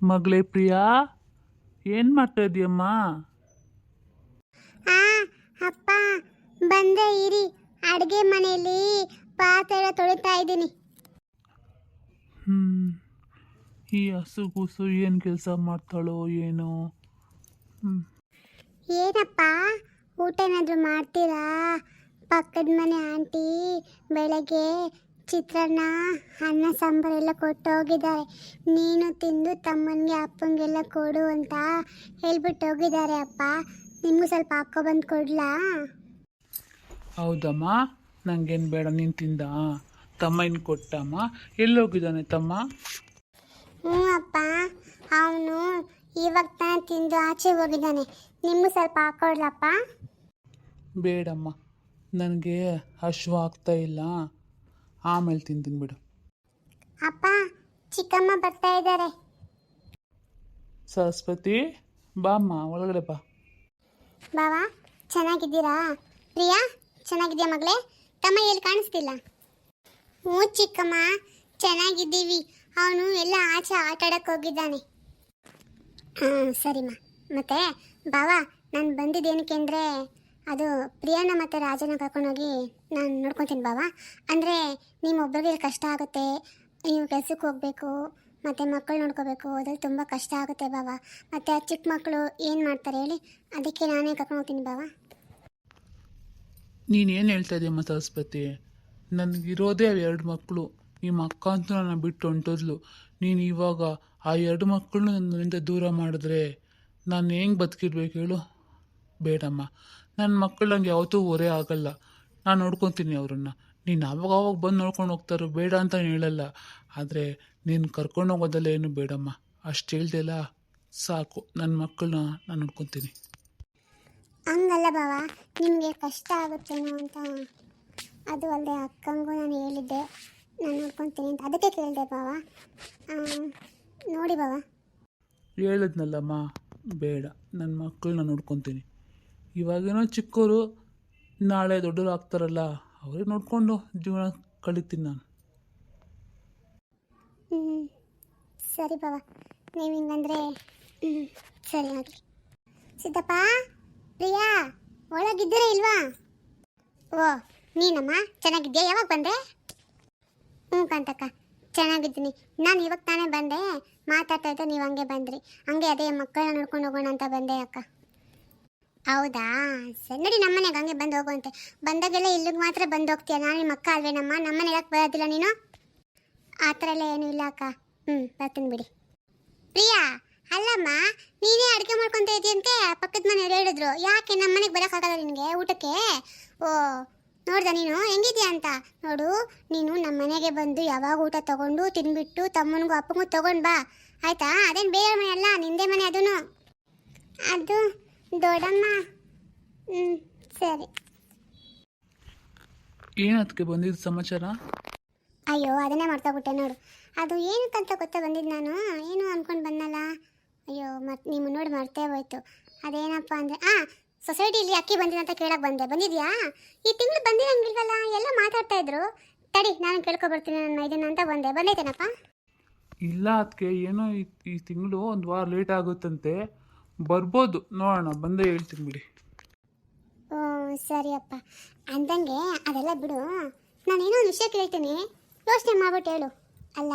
ಮಗಳೇ ಪ್ರಿಯಾ ಏನು ಮಾಡ್ತಾ ಇದೀಯಮ್ಮ? ಆ ಅಪ್ಪ ಬಂದೆ ಇರಿ. ಅಡುಗೆ ಮನೆಯಲ್ಲಿ ಪಾತ್ರೆ ತೊಳಿತಾ ಇದ್ದೀನಿ. ಹ್ಞೂ ಈ ಹಸು ಕೂಸು ಏನು ಕೆಲಸ ಮಾಡ್ತಾಳೋ ಏನೋ? ಏನಪ್ಪ ಊಟ ಏನಾದರೂ ಮಾಡ್ತೀರಾ? ಪಕ್ಕದ ಮನೆ ಆಂಟಿ ಬೆಳಗ್ಗೆ ಚಿತ್ರಾನ್ನ ಅನ್ನ ಸಾಂಬಾರೆಲ್ಲ ಕೊಟ್ಟು ಹೋಗಿದ್ದಾರೆ ನೀನು ತಿಂದು ತಮ್ಮನಿಗೆ ಅಪ್ಪನಿಗೆಲ್ಲ ಕೊಡು ಅಂತ ಹೇಳ್ಬಿಟ್ಟು ಹೋಗಿದ್ದಾರೆ ಅಪ್ಪ. ನಿಮಗೂ ಸ್ವಲ್ಪ ಹಾಕೋ ಬಂದು ಕೊಡ್ಲಾ? ಹೌದಮ್ಮ ನಂಗೇನು ಬೇಡ ನೀನು ತಿಂದ. ತಮ್ಮ ಇನ್ನು ಕೊಟ್ಟಮ್ಮ ಎಲ್ಲೋಗಿದ್ದಾನೆ ತಮ್ಮ? ಹ್ಞೂ ಅಪ್ಪ ಅವನು ಇವಾಗ ತಾನು ತಿಂದು ಆಚೆ ಹೋಗಿದ್ದಾನೆ. ನಿಮಗೂ ಸ್ವಲ್ಪ ಹಾಕೊಡ್ಲಪ್ಪ ಬೇಡಮ್ಮ ನನಗೆ ಹಶ್ವ ಆಗ್ತಾ ಇಲ್ಲ. ಆಮೇಲೆ ತಿಂತೀನಿ ಬಿಡು. ಅಪ್ಪ ಚಿಕ್ಕಮ್ಮ ಬರ್ತಾ ಇದ್ದಾರೆ. ಸರಸ್ವತಿ ಬಾಮ್ಮ ಒಳಗಡೆ ಬಾ. ಬಾವಾ ಚೆನ್ನಾಗಿದ್ದೀರಾ? ಪ್ರಿಯಾ ಚೆನ್ನಾಗಿದ್ಯಾ ಮಗಳೇ? ತಮ್ಮ ಎಲ್ಲಿ ಕಾಣಿಸ್ತಿಲ್ಲ? ಹ್ಞೂ ಚಿಕ್ಕಮ್ಮ ಚೆನ್ನಾಗಿದ್ದೀವಿ. ಅವನು ಎಲ್ಲ ಆಚೆ ಆಟ ಆಡಕ್ಕೆ ಹೋಗಿದ್ದಾನೆ. ಹಾಂ ಸರಿಮ್ಮ. ಮತ್ತೆ ಬಾವಾ ನಾನು ಬಂದಿದ್ದೇನಕ್ಕೆ ಅಂದರೆ ಅದು ಪ್ರಿಯಾನ ಮತ್ತು ರಾಜನ ಕರ್ಕೊಂಡೋಗಿ ನಾನು ನೋಡ್ಕೊತೀನಿ ಬಾವಾ. ಅಂದರೆ ನಿಮ್ಮೊಬ್ಬರಿಗೆ ಕಷ್ಟ ಆಗುತ್ತೆ. ನೀವು ಕೆಲಸಕ್ಕೆ ಹೋಗಬೇಕು, ಮತ್ತು ಮಕ್ಕಳು ನೋಡ್ಕೋಬೇಕು, ಅದ್ರಲ್ಲಿ ತುಂಬ ಕಷ್ಟ ಆಗುತ್ತೆ ಬಾವಾ. ಮತ್ತು ಆ ಚಿಕ್ಕ ಮಕ್ಕಳು ಏನು ಮಾಡ್ತಾರೆ ಹೇಳಿ? ಅದಕ್ಕೆ ನಾನೇ ಕರ್ಕೊಂಡು ಹೋಗ್ತೀನಿ ಬಾವಾ. ನೀನೇನು ಹೇಳ್ತಾ ಇದೀಯಮ್ಮ ಸರಸ್ವತಿ? ನನಗಿರೋದೇ ಎರಡು ಮಕ್ಕಳು ನಿಮ್ಮ ಅಕ್ಕ ಅಂತೂ ನನ್ನ ಬಿಟ್ಟು ಹೊಂಟೋದ್ಲು. ನೀನು ಇವಾಗ ಆ ಎರಡು ಮಕ್ಕಳನ್ನು ನನ್ನಿಂದ ದೂರ ಮಾಡಿದ್ರೆ ನಾನು ಹೆಂಗೆ ಬದುಕಿರ್ಬೇಕು ಹೇಳು? ಬೇಡಮ್ಮ. ನನ್ನ ಮಕ್ಕಳು ನಂಗೆ ಯಾವತ್ತೂ ಒರೆ ಆಗಲ್ಲ. ನಾನು ನೋಡ್ಕೊತೀನಿ ಅವ್ರನ್ನ. ನೀನು ಅವಾಗ ಅವಾಗ ಬಂದು ನೋಡ್ಕೊಂಡು ಹೋಗ್ತಾರೋ ಬೇಡ ಅಂತ ಹೇಳಲ್ಲ. ಆದರೆ ನೀನು ಕರ್ಕೊಂಡು ಹೋಗೋದಲ್ಲ ಏನು ಬೇಡಮ್ಮ. ಅಷ್ಟು ಹೇಳ್ದೆಲ್ಲ ಸಾಕು. ನನ್ನ ಮಕ್ಕಳನ್ನ ನಾನು ನೋಡ್ಕೊತೀನಿ. ಹಂಗಲ್ಲ ಬಾವ. ನಿಮಗೆ ಕಷ್ಟ ಆಗುತ್ತೇನೋ ಅಂತ. ಅದು ಅಲ್ಲದೆ ಅಕ್ಕಂಗೂ ನಾನು ಹೇಳಿದ್ದೆ. ನಾನು ನೋಡ್ಕೊತೀನಿ ಅಂತ. ಅದಕ್ಕೆ ಕೇಳಿದೆ ಬಾವ. ನೋಡಿ ಬಾವ. ಹೇಳಿದ್ನಲ್ಲಮ್ಮ. ಬೇಡ. ನನ್ನ ಮಕ್ಕಳನ್ನ ನೋಡ್ಕೊತೀನಿ. ಇವಾಗೇನೋ ಚಿಕ್ಕವರು ನಾಳೆ ದೊಡ್ಡವರು ಆಗ್ತಾರಲ್ಲ ಅವ್ರಿಗೆ ನೋಡಿಕೊಂಡು ಜೀವನ ಕಳಿತೀನಿ ನಾನು. ಹ್ಞೂ ಸರಿ ಬಾಬಾ ನೀವು ಹಿಂಗಂದ್ರೆ ಸರಿ ಆಗಲಿ. ಸಿದ್ದಪ್ಪ, ಪ್ರಿಯಾ, ಒಳಗಿದ್ದೀರಾ ಇಲ್ವಾ? ಓ, ನೀನಮ್ಮ? ಚೆನ್ನಾಗಿದ್ಯಾ ಯಾವಾಗ ಬಂದೆ? ಹ್ಞೂ ಕಾಂತಕ್ಕ, ಚೆನ್ನಾಗಿದ್ದೀನಿ. ನಾನು ಇವಾಗ ತಾನೇ ಬಂದೆ. ಮಾತಾಡ್ತಾ ಇದ್ದೆ, ನೀವು ಹಂಗೆ ಬಂದ್ರಿ. ಹಂಗೆ ಅದೇ ಮಕ್ಕಳನ್ನ ನೋಡ್ಕೊಂಡು ಹೋಗೋಣ ಅಂತ ಬಂದೆ, ಅಕ್ಕ. ಹೌದಾ? ಸರಿ, ನಡಿ ನಮ್ಮನೆಗೆ ಹಂಗೆ ಬಂದು ಹೋಗುವಂತೆ. ಬಂದಾಗೆಲ್ಲ ಇಲ್ಲಿಗೆ ಮಾತ್ರ ಬಂದು ಹೋಗ್ತೀಯ? ನಾನು ನಿಮ್ಮ ಅಕ್ಕ ಅಲ್ವೇನಮ್ಮ? ನಮ್ಮನೆ ಯಾಕೆ ಬರೋದಿಲ್ಲ ನೀನು? ಆ ಥರ ಎಲ್ಲ ಏನೂ ಇಲ್ಲ ಅಕ್ಕ. ಹ್ಞೂ ಬರ್ತೀನಿ ಬಿಡಿ. ಪ್ರಿಯಾ, ಅಲ್ಲಮ್ಮ, ನೀನೇ ಅಡುಗೆ ಮಾಡ್ಕೊತ ಇದೆಯಂತೆ? ಪಕ್ಕದ ಮನೆಯವ್ರು ಹೇಳಿದ್ರು. ಯಾಕೆ ನಮ್ಮ ಮನೆಗೆ ಬರೋಕ್ಕಾಗಲ್ಲ ನಿನಗೆ ಊಟಕ್ಕೆ? ಓ, ನೋಡ್ದ ನೀನು? ಹೆಂಗಿದ್ಯಾ ಅಂತ? ನೋಡು, ನೀನು ನಮ್ಮ ಮನೆಗೆ ಬಂದು ಯಾವಾಗ ಊಟ ತಗೊಂಡು ತಿನ್ಬಿಟ್ಟು ತಮ್ಮನಿಗೂ ಅಪ್ಪಗೂ ತಗೊಂಡು ಬಾ. ಆಯ್ತಾ? ಅದೇನು ಬೇರೆ ಮನೆ ಅಲ್ಲ, ನಿಂದೇ ಮನೆ ಅದೂ ಅದು ದೊಡ್ಡಮ್ಮ. ಹ್ಞೂ ಸರಿ. ಏನು ಅದಕ್ಕೆ ಬಂದಿದ್ದು ಸಮಾಚಾರ? ಅಯ್ಯೋ ಅದನ್ನೇ ಮರ್ತೋಗ್ಬಿಟ್ಟೆ ನೋಡು. ಅದು ಏನಕ್ಕಂತ ಗೊತ್ತಾ ಬಂದಿದ್ದು ನಾನು? ಏನು ಅನ್ಕೊಂಡು ಬಂದಲ್ಲ ಅಯ್ಯೋ ಮತ್ತೆ ನಿಮ್ಮ ನೋಡಿ ಮರ್ತೇ ಹೋಯ್ತು. ಅದೇನಪ್ಪ ಅಂದರೆ ಆ ಸೊಸೈಟಿಲಿ ಅಕ್ಕಿ ಬಂದಿದೆ ಅಂತ ಕೇಳಕ್ಕೆ ಬಂದೆ. ಬಂದಿದ್ಯಾ? ಈ ತಿಂಗಳು ಬಂದಿರಂಗಿಲ್ವಲ್ಲ? ಎಲ್ಲ ಮಾತಾಡ್ತಾ ಇದ್ರು. ತಡಿ ನಾನು ಕೇಳ್ಕೊಬರ್ತೀನಿ ನನ್ನ ಮೈದಿನ ಅಂತ ಬಂದೆ. ಬಂದೈತೇನಪ್ಪ? ಇಲ್ಲ ಅದಕ್ಕೆ ಏನೋ ಈ ತಿಂಗಳು ಒಂದು ವಾರ ಲೇಟ್ ಆಗುತ್ತಂತೆ. ಬರ್ಬೋದು. ನೋಡೋಣ, ಬಂದೇ ಹೇಳ್ತೀನಿ ಬಿಡಿ. ಸರಿಯಪ್ಪ. ಅಂದಂಗೆ ಅದೆಲ್ಲ ಬಿಡು. ನಾನೇನೋ ಒಂದು ವಿಷಯ ಕೇಳ್ತೀನಿ. ಯೋಚನೆ ಮಾಡ್ಬಿಟ್ಟು ಹೇಳು. ಅಲ್ಲ,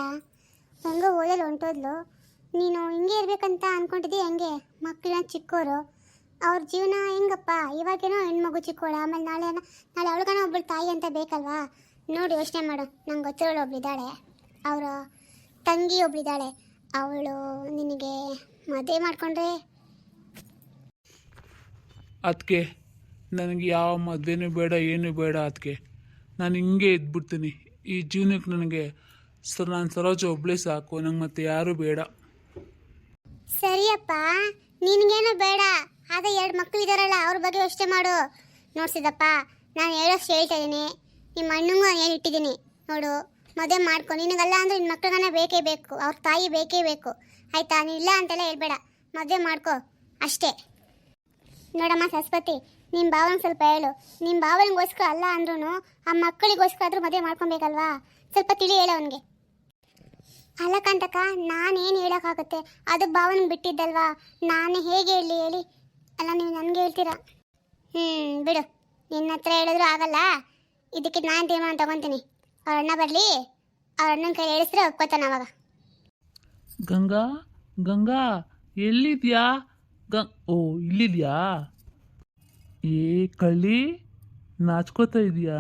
ಹೆಂಗೋ ಓದಲು ಹೊಂಟೋದ್ಲು. ನೀನು ಹಿಂಗೆ ಇರಬೇಕಂತ ಅಂದ್ಕೊಂಡಿದ್ದೀಯ ಹೆಂಗೆ? ಮಕ್ಕಳನ್ನ ಚಿಕ್ಕೋರು. ಅವ್ರ ಜೀವನ ಹೆಂಗಪ್ಪ? ಇವಾಗೇನೋ ಹೆಣ್ಮಗು ಚಿಕ್ಕೋಳ, ಆಮೇಲೆ ನಾಳೆ ನಾಳೆ ಅವಳಿಗನ ಒಬ್ಬಳು ತಾಯಿ ಅಂತ ಬೇಕಲ್ವಾ? ನೋಡಿ, ಯೋಚನೆ ಮಾಡು. ನಂಗೆ ಗೊತ್ತಿರೋಳು ಒಬ್ಳಿದ್ದಾಳೆ ಅವರ ತಂಗಿ ಒಬ್ಳಿದ್ದಾಳೆ ಅವಳು ನಿನಗೆ ಮದುವೆ ಮಾಡ್ಕೊಂಡ್ರೆ ಅದಕ್ಕೆ ನನಗೆ ಯಾವ ಮದುವೆನೂ ಬೇಡ, ಏನೂ ಬೇಡ ಅದಕ್ಕೆ ನಾನು ಹಿಂಗೆ ಇದ್ಬಿಡ್ತೀನಿ. ಈ ಜೀವನಕ್ಕೆ ನನಗೆ ಸರ್, ನಾನು ಸರೋಜ ಒಬ್ಬಳೇ ಸಾಕು, ನಂಗೆ ಮತ್ತೆ ಯಾರೂ ಬೇಡ. ಸರಿಯಪ್ಪ, ನಿನಗೇನು ಬೇಡ. ಆಗ ಎರಡು ಮಕ್ಕಳು ಇದ್ದಾರಲ್ಲ ಅವ್ರ ಬಗ್ಗೆ ಯೋಚನೆ ಮಾಡು. ನೋಡ್ಸಿದಪ್ಪ ನಾನು ಹೇಳೋಷ್ಟು ಹೇಳ್ತಾ ಇದ್ದೀನಿ. ನಿಮ್ಮ ಅಣ್ಣಂಗೂ ನಾನು ಹೇಳಿಟ್ಟಿದ್ದೀನಿ ನೋಡು, ಮದುವೆ ಮಾಡ್ಕೊ. ನಿನಗಲ್ಲ ಅಂದ್ರೆ ನಿನ್ನ ಮಕ್ಳಿಗನ ಬೇಕೇ ಬೇಕು. ಅವ್ರ ತಾಯಿ ಬೇಕೇ ಬೇಕು. ಆಯ್ತಾ? ನೀನು ಇಲ್ಲ ಅಂತೆಲ್ಲ ಹೇಳ್ಬೇಡ. ಮದುವೆ ಮಾಡ್ಕೊ. ಅಷ್ಟೇ. ನೋಡಮ್ಮ ಸರಸ್ವತಿ ನಿಮ್ಮ ಭಾವನ ಸ್ವಲ್ಪ ಹೇಳು. ನಿಮ್ಮ ಭಾವನಿಗೋಸ್ಕರ ಅಲ್ಲ ಅಂದ್ರೂ ಆ ಮಕ್ಕಳಿಗೋಸ್ಕರ ಆದರೂ ಮದುವೆ ಮಾಡ್ಕೊಬೇಕಲ್ವಾ? ಸ್ವಲ್ಪ ತಿಳಿ ಹೇಳು ಅವನಿಗೆ. ಅಲ್ಲ ಕಾಂತಕ್ಕ, ನಾನೇನು ಹೇಳೋಕ್ಕಾಗುತ್ತೆ? ಅದು ಭಾವನಿಗೆ ಬಿಟ್ಟಿದ್ದಲ್ವಾ? ನಾನು ಹೇಗೆ ಹೇಳಿ ಹೇಳಿ. ಅಲ್ಲ, ನೀವು ನನಗೆ ಹೇಳ್ತೀರಾ? ಹ್ಞೂ ಬಿಡು. ನಿನ್ನ ಹತ್ರ ಹೇಳಿದ್ರು ಆಗಲ್ಲ. ಇದಕ್ಕೆ ನಾನು ತೀರ್ಮಾನ ತಗೊತೀನಿ. ಅವ್ರ ಅಣ್ಣ ಬರಲಿ. ಅವ್ರ ಅಣ್ಣನ ಕೈ ಹೇಳಿಸ್ರೆ ಒಪ್ಕೋತಾನೆ ಅವಾಗ. ಗಂಗಾ ಗಂಗಾ, ಎಲ್ಲಿದ್ಯಾ? ಗಂ ಓ ಇಲ್ಲಿದೆಯಾ? ಏ ಕಳ್ಳಿ ನಾಚ್ಕೋತಾ ಇದೆಯಾ?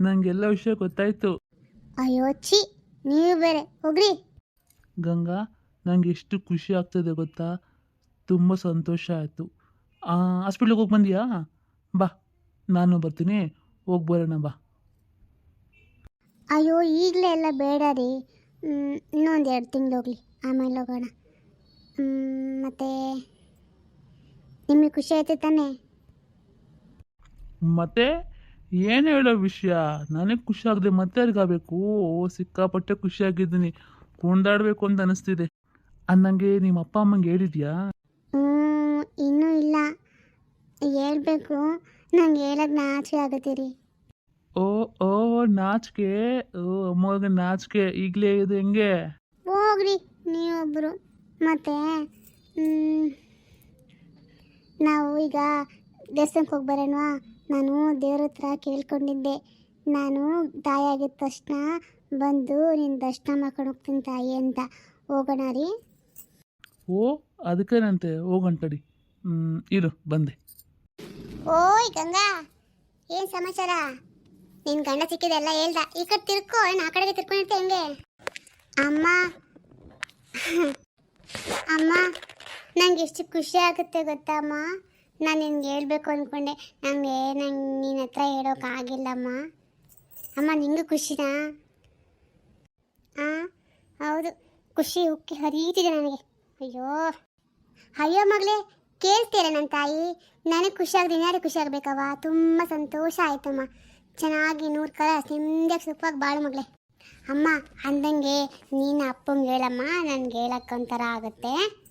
ನಂಗೆಲ್ಲ ವಿಷಯ ಗೊತ್ತಾಯ್ತು. ಅಯ್ಯೋ ಛೀ ನೀವು ಬೇರೆ ಹೋಗ್ರಿ. ಗಂಗಾ ನಂಗೆ ಎಷ್ಟು ಖುಷಿ ಆಗ್ತದೆ ಗೊತ್ತಾ? ತುಂಬ ಸಂತೋಷ ಆಯಿತು. ಹಾಸ್ಪಿಟ್ಲಿಗೆ ಹೋಗಿ ಬಂದಿಯಾ? ಬಾ ನಾನು ಬರ್ತೀನಿ ಹೋಗಿ ಬರೋಣ ಬಾ. ಅಯ್ಯೋ ಈಗಲೇ ಎಲ್ಲ ಬೇಡ ರೀ. ಇನ್ನೊಂದು ಎರಡು ತಿಂಗಳು ಹೋಗ್ಲಿ ಆಮೇಲೆ ಹೋಗೋಣ. ಮತ್ತೆ ನಿಮಗೆ ಖುಷಿ ಆಯ್ತು ತಾನೆ? ಮತ್ತೆ ಏನು ಹೇಳೋ ವಿಷಯ? ನನಗೆ ಖುಷಿ ಆಗದೆ ಮತ್ತೆ ಯಾರಿಗಾಗಬೇಕು ಓ ಸಿಕ್ಕಾಪಟ್ಟೆ ಖುಷಿಯಾಗಿದ್ದೀನಿ ಕೊಂಡಾಡಬೇಕು ಅಂತ ಅನಿಸ್ತಿದೆ. ಅನ್ನಂಗೆ ನಿಮ್ಮ ಅಪ್ಪ ಅಮ್ಮಂಗೆ ಹೇಳಿದ್ಯಾ? ಹ್ಮ್, ಇನ್ನೂ ಇಲ್ಲ. ಹೇಳಬೇಕು. ನಂಗೆ ಹೇಳೋದು ನಾಚಿಕೆ ಆಗುತ್ತೆ ರೀ ಓ ಓ ನಾಚಿಕೆ? ಓ ಅಮ್ಮಗ ನಾಚಿಕೆ. ಈಗಲೇ ಇದು ಹೆಂಗೆ? ಹೋಗ್ರಿ ನೀವೊಬ್ಬರು ಮತ್ತೆ ನಾವು ಈಗ ದೇವಸ್ಥಾನಕ್ಕೆ ಹೋಗಿ ಬರೋಣವಾ? ನಾನು ದೇವ್ರ ಹತ್ರ ಕೇಳ್ಕೊಂಡಿದ್ದೆ. ನಾನು ತಾಯಿ ಆಗಿದ ತಕ್ಷಣ ಬಂದು ನಿನ್ನ ದರ್ಶನ ಮಾಡ್ಕೊಂಡು ಹೋಗ್ತೀನಿ ತಾಯಿ ಅಂತ. ಹೋಗೋಣ ರೀ. ಓ ಅದಕ್ಕೇನಂತೆ ಹೋಗೋಣ ತಡಿ. ಇರು ಬಂದೆ. ಓಯ್ ಗಂಗಾ! ಏನು ಸಮಾಚಾರ? ನಿನ್ನ ಗಂಡ ಸಿಕ್ಕಿದೆಲ್ಲ ಹೇಳ್ದ. ಈ ಕಡೆ ತಿರ್ಕೊ ನಾ ಆ ಕಡೆಗೆ ತಿರ್ಕೊಂಡಿರ್ತೆ ಹೆಂಗೆ? ಅಮ್ಮ. ಅಮ್ಮ. ನಂಗೆ ಎಷ್ಟು ಖುಷಿ ಆಗುತ್ತೆ ಗೊತ್ತಮ್ಮ? ನಾನು ನಿನ್ಗೆ ಹೇಳ್ಬೇಕು ಅಂದ್ಕೊಂಡೆ ನಂಗೆ ನಂಗೆ ನಿನ್ನ ಹತ್ರ ಹೇಳೋಕ್ಕಾಗಿಲ್ಲಮ್ಮ ಅಮ್ಮ, ನಿಂಗೂ ಖುಷಿನಾ? ಹಾಂ ಹೌದು. ಖುಷಿ ಉಕ್ಕಿ ಹರಿಯುತ್ತಿದೆ ನನಗೆ. ಅಯ್ಯೋ. ಅಯ್ಯೋ ಮಗಳೇ, ಕೇಳ್ತೀರ ನನ್ನ ತಾಯಿ? ನನಗೆ ಖುಷಿ ಆಗದೆ ಇನ್ಯಾರಿಗೆ ಖುಷಿ ಆಗಬೇಕವ್ವ? ತುಂಬ ಸಂತೋಷ ಆಯಿತಮ್ಮ. ಚೆನ್ನಾಗಿ ನೂರು ಕಾಲ ನಿಮ್ದಾಗಿ ಸುಖವಾಗಿ ಬಾಳು ಮಗಳೇ. ಅಮ್ಮ, ಅಂದಂಗೆ ನೀನು ಅಪ್ಪಂಗೆ ಹೇಳಮ್ಮ. ನನಗೆ ಹೇಳಕ್ಕೊಂಥರ ಆಗುತ್ತೆ.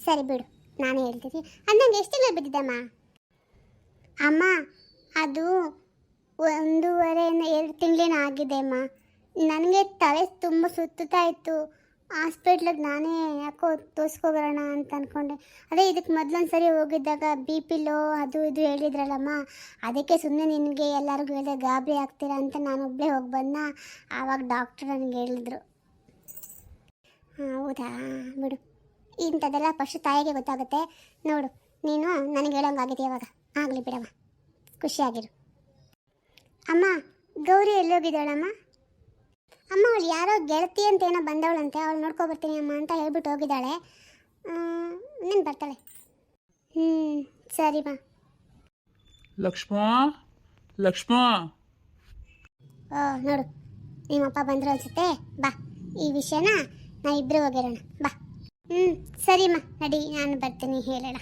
ಸರಿ ಬಿಡು, ನಾನು ಹೇಳ್ತೀನಿ. ಅಂದಂಗೆ ಎಷ್ಟು ತಿಂಗಳು ಬಿದ್ದಿದ್ದಮ್ಮ? ಅಮ್ಮ, ಅದು ಒಂದೂವರೆ ಎರಡು ತಿಂಗಳೇನೋ ಆಗಿದೆ ಅಮ್ಮ ನನಗೆ ತಲೆ ತುಂಬ ಸುತ್ತುತ್ತಾ ಇತ್ತು. ಹಾಸ್ಪಿಟ್ಲಿಗೆ ನಾನೇ ಯಾಕೋ ತೋರಿಸ್ಕೊಬರೋಣ ಅಂತ ಅಂದ್ಕೊಂಡೆ ಅದೇ ಇದಕ್ಕೆ ಮೊದಲೊಂದು ಸರಿ ಹೋಗಿದ್ದಾಗ ಬಿ ಪಿ ಲೋ, ಅದು ಇದು ಹೇಳಿದ್ರಲ್ಲಮ್ಮ. ಅದಕ್ಕೆ ಸುಮ್ಮನೆ ನಿನಗೆ ಎಲ್ಲರಿಗೂ ಹೇಳಿದೆ, ಗಾಬರಿ ಆಗ್ತೀರಾ ಅಂತ ನಾನು ಒಬ್ಬಳೇ ಹೋಗಿ ಬಂದ. ಆವಾಗ ಡಾಕ್ಟ್ರ್ ನನಗೆ ಹೇಳಿದ್ರು. ಹೌದಾ? ಬಿಡು. ಇಂಥದ್ದೆಲ್ಲ ಪಶು ತಾಯಿಗೆ ಗೊತ್ತಾಗುತ್ತೆ. ನೋಡು ನೀನು ನನಗೆ ಹೇಳೋಂಗಾಗಿದೆ ಇವಾಗ. ಆಗಲಿ ಬಿಡಮ್ಮ. ಖುಷಿಯಾಗಿರು. ಅಮ್ಮ ಗೌರಿ ಎಲ್ಲೋಗಿದ್ದಾಳಮ್ಮ? ಅಮ್ಮ ಅವಳು ಯಾರೋ ಗೆಳತಿ ಅಂತ ಏನೋ ಬಂದವಳಂತೆ ಅವಳು ನೋಡ್ಕೊ ಬರ್ತೀನಿ ಅಮ್ಮ ಅಂತ ಹೇಳ್ಬಿಟ್ಟು ಹೋಗಿದ್ದಾಳೆ. ನೀನು ಬರ್ತಾಳೆ. ಹ್ಞೂ ಸರಿ ಬಾ ಲಕ್ಷ್ಮ ಲಕ್ಷ್ಮ. ಓ ನೋಡು ನಿಮ್ಮಪ್ಪ ಬಂದರು ಅನ್ಸುತ್ತೆ. ಬಾ ಈ ವಿಷಯನ ನಾ ಇಬ್ಬರು ಹೋಗಿರೋಣ. ಬಾ. ಹ್ಞೂ ಸರಿಮ್ಮ ಅಡಿ ನಾನು ಬರ್ತೀನಿ ಹೇಳೋಣ